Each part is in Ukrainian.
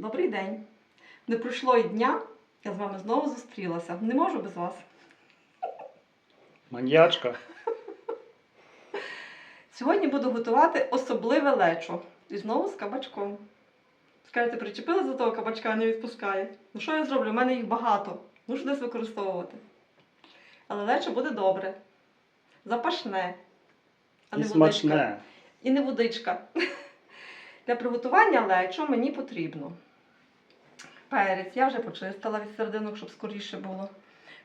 Добрий день. Не пройшло і дня, я з вами знову зустрілася. Не можу без вас. Маньячка. Сьогодні буду готувати особливе лечо. І знову з кабачком. Скажете, причепила до того кабачка, не відпускає. Ну що я зроблю? У мене їх багато. Мушу десь використовувати. Але лечо буде добре. Запашне. А І не водичка. смачне. І не водичка. Для приготування лечо мені потрібно перець. Я вже почистила від серединок, щоб скоріше було.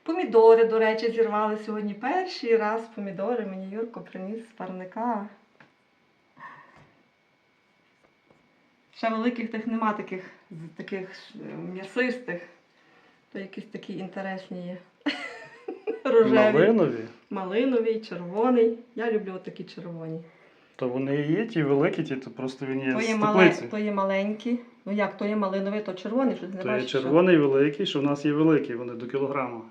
Помідори, до речі, зірвали сьогодні перший раз. Помідори мені Юрко приніс з парника. Ще великих тих нема таких, таких е, м'ясистих. То якісь такі інтересні є. Рожеві. Малинові, Малиновий, червоний. Я люблю такі червоні. То вони і є ті великі, ті, то просто він є То з мале, теплиці. то є маленькі. Ну як, то є малиновий, то червоний, що ти не То є бачиш. що? червоний великий, що в нас є великий, вони до кілограма.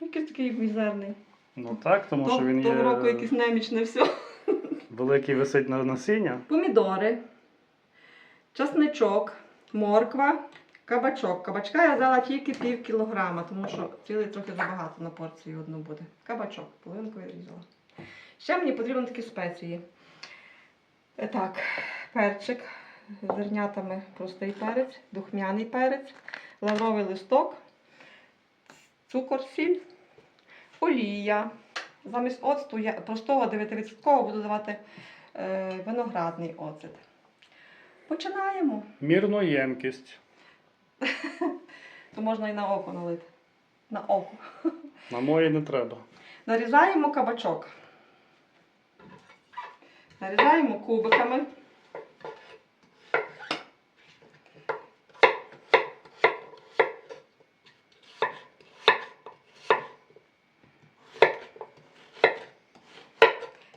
Якийсь такий мізерний. Ну так, тому То- що він того року є якийсь немічне все. великий висить на насіння. Помідори, часничок, морква, кабачок. Кабачка я взяла тільки пів кілограма, тому що цілий трохи забагато на порцію одну буде. Кабачок, половинку я різала. Ще мені потрібні такі спеції. Е, Так, перчик з зернятами простий перець, духмяний перець, лавровий листок, цукор, сіль, олія. Замість оцту я простого 9% буду давати е, виноградний оцет. Починаємо. Мірну ємкість. То можна і на око налити. На око. На моє не треба. Нарізаємо кабачок. Нарізаємо кубиками.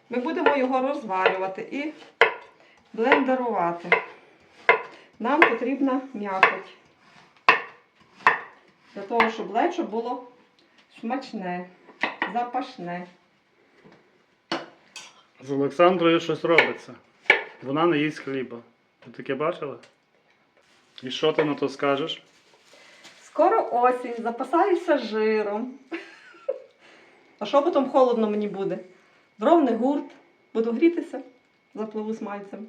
Ми будемо його розварювати і блендерувати. Нам потрібна м'якоть. Для того, щоб лечо було смачне, запашне. З Олександрою щось робиться. Вона не їсть хліба. Ви таке бачили? І що ти на то скажеш? Скоро осінь, запасаюся жиром. А що потім холодно мені буде? Дровний гурт, буду грітися, запливу з майцем.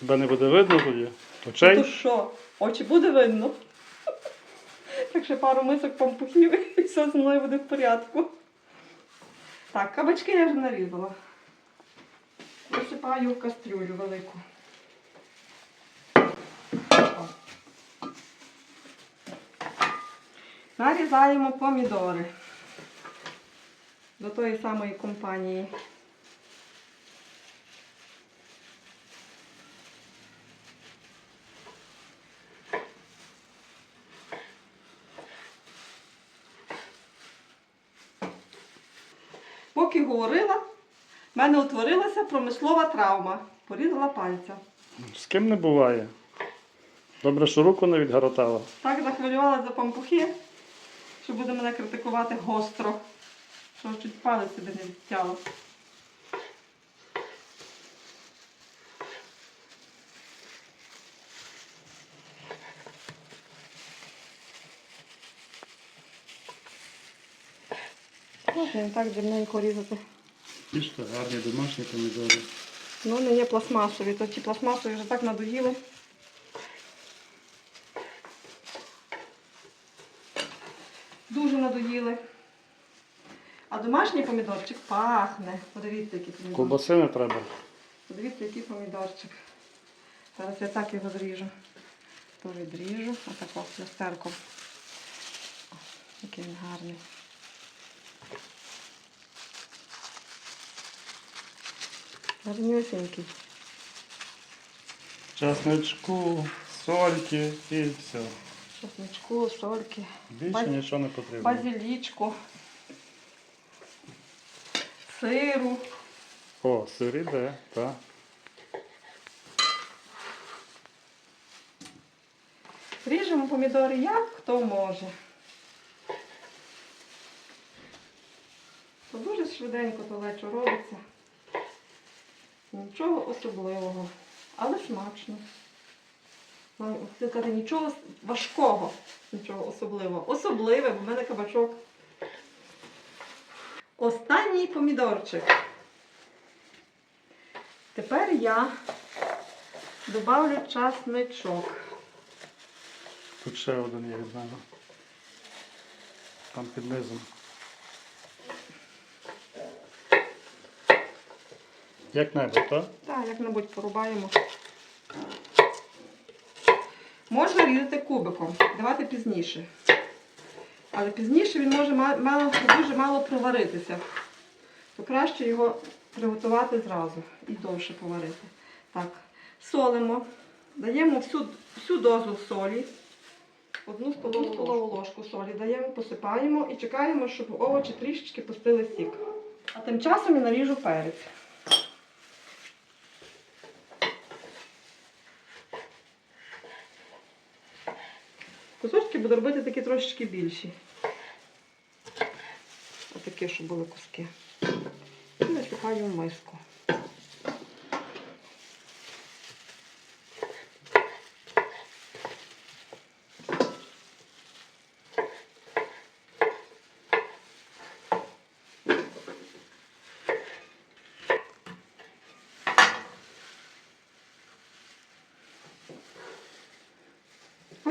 Тебе не буде видно тоді? То що, очі буде видно? Так ще пару мисок пампухів і все зі мною буде в порядку. Так, кабачки я вже нарізала. Висипаю в кастрюлю велику. Нарізаємо помідори до тої самої компанії. Поки говорила, в мене утворилася промислова травма. Порізала пальця. З ким не буває. Добре, що руку не відгоротала. Так захвилювала за пампухи, що буде мене критикувати гостро. Що чуть палець себе не відтяло. Можна так дрібненько різати. Бачите, гарні домашні помідори. Ну, не є пластмасові, то ті пластмасові вже так надоїли. Дуже надоїли. А домашній помідорчик пахне. Подивіться, який помідорчик. Ковбаси не треба. Подивіться, який помідорчик. Зараз я так його зріжу. То відріжу, отако люстерком. Який він гарний. Гарнюсенький. Часничку, сольки і все. Чесничку, сольки, Більше Баз- нічого не потрібно. базилічку, сиру. О, сир іде, так. Ріжемо помідори як хто може. То дуже швиденько то лечо робиться. Нічого особливого, але смачно. Сказати, нічого важкого, нічого особливого. Особливе, бо в мене кабачок. Останній помідорчик. Тепер я добавлю часничок. Тут ще один є від мене. Там під низом. Як-небудь, так? Так, як-небудь порубаємо. Можна різати кубиком, давати пізніше. Але пізніше він може мало, дуже мало проваритися. То краще його приготувати зразу і довше поварити. Так, солимо, даємо всю, всю дозу солі, одну столову, столову ложку солі даємо, посипаємо і чекаємо, щоб овочі трішечки пустили сік. А тим часом я наріжу перець. Кусочки буду робити такі трошечки більші. Отакі, щоб були куски. І насипаю в миску.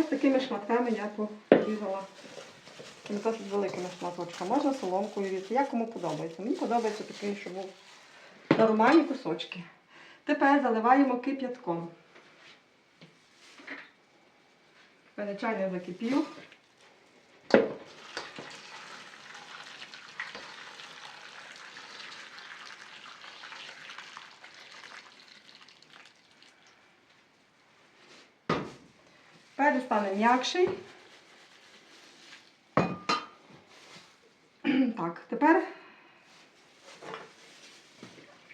Такими шматками я порізала. Такими досить великими шматочками. Можна соломкою різати, як кому подобається. Мені подобається такий, щоб був нормальні кусочки. Тепер заливаємо кип'ятком. Мене чайник закипів. Перець стане м'якший. Так, тепер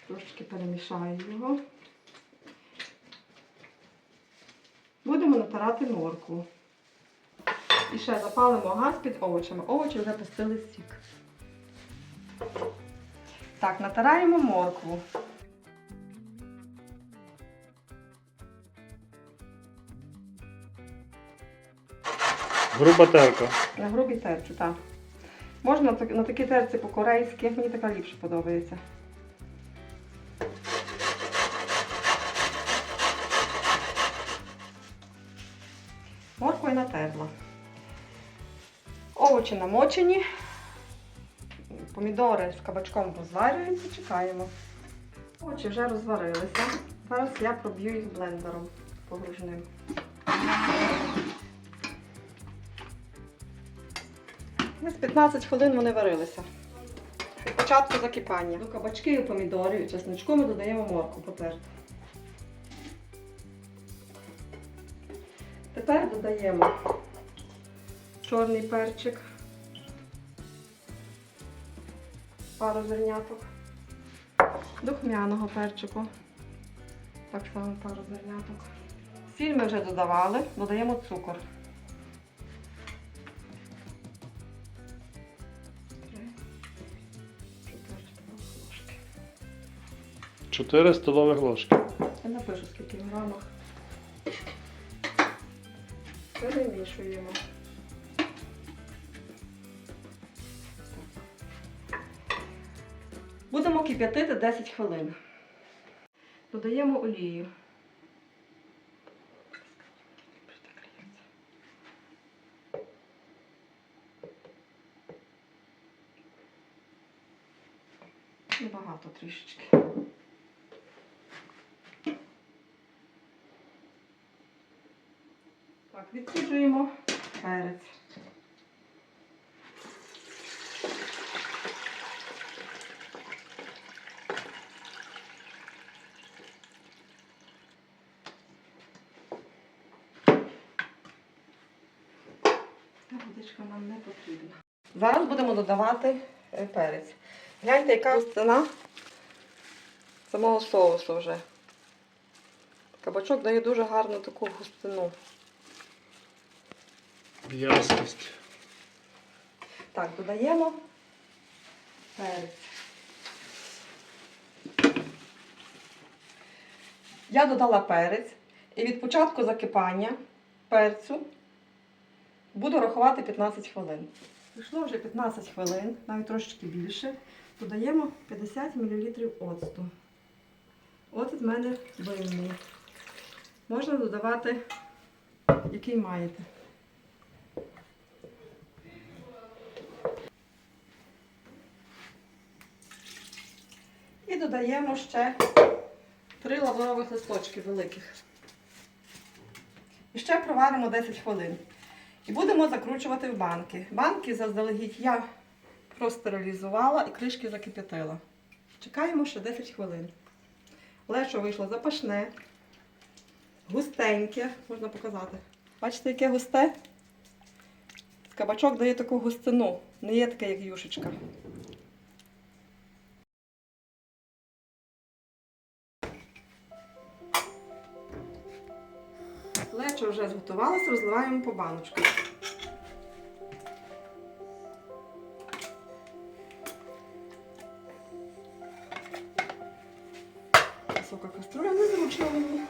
трошечки перемішаю його. Будемо натирати моркву. І ще запалимо газ під овочами. Овочі вже пустили сік. Так, натираємо моркву. Груба терка. На грубій терці, так. Можна на так- на такій терці по-корейськи, мені така ліпше подобається. Моркву я натерла. Овочі намочені. Помідори з кабачком розварюються, чекаємо. Овочі вже розварилися. Зараз я проб'ю їх блендером погружним. Десь 15 хвилин вони варилися. Від початку закипання. До кабачків, помідорів і чесночку ми додаємо морку потерту. Тепер додаємо чорний перчик, пару зерняток, духмяного перчику, так само пару зерняток. Сіль ми вже додавали, додаємо цукор. 4 столових ложки. Я напишу, скільки в грамах. Перемішуємо. Будемо кип'ятити 10 хвилин. Додаємо олію. Небагато трішечки. Так, відсіджуємо перець. Водичка нам не потрібна. Зараз будемо додавати е, перець. Гляньте, яка густина самого соусу вже. Кабачок дає дуже гарну таку густину. В'язкість. Так, додаємо перець. Я додала перець. І від початку закипання перцю буду рахувати 15 хвилин. Пройшло вже 15 хвилин, навіть трошечки більше. Додаємо 50 мл оцту. Оцет в мене винний. Можна додавати, який маєте. І додаємо ще 3 лаврових листочки великих. І ще проваримо 10 хвилин. І будемо закручувати в банки. Банки заздалегідь я простерилізувала і кришки закип'ятила. Чекаємо ще 10 хвилин. Лечо вийшло запашне, густеньке, можна показати. Бачите, яке густе? Кабачок дає таку густину, не є таке, як юшечка. Лечо вже зготувалося, розливаємо по баночках. Висока каструля незручно мені.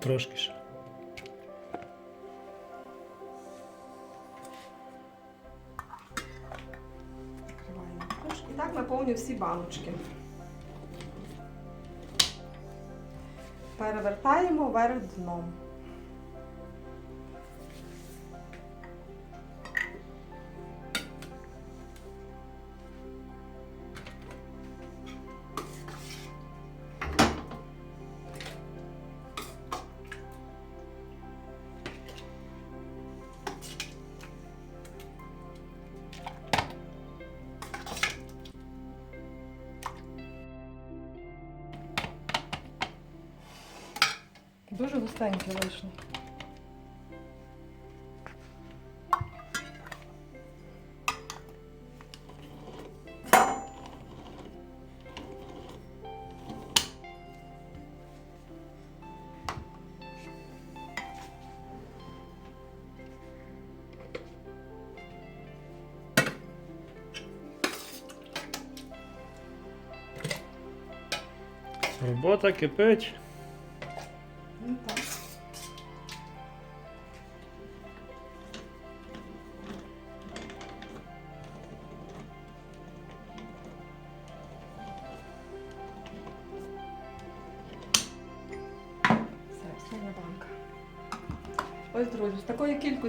Трошки ще. Наповню всі баночки. Перевертаємо вверх дном. Дуже густеньке вийшло. Робота кипить. Ну, так.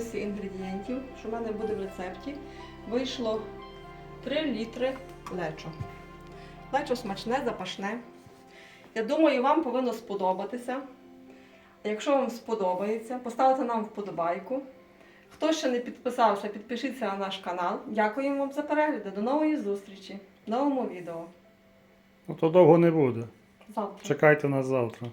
Такої інгредієнтів, що в мене буде в рецепті, вийшло 3 літри лечо. Лечо смачне, запашне. Я думаю, вам повинно сподобатися. А Якщо вам сподобається, поставте нам вподобайку. Хто ще не підписався, підпишіться на наш канал. Дякуємо вам за перегляди. До нової зустрічі в новому відео. Ну то довго не буде. Завтра. Чекайте нас завтра.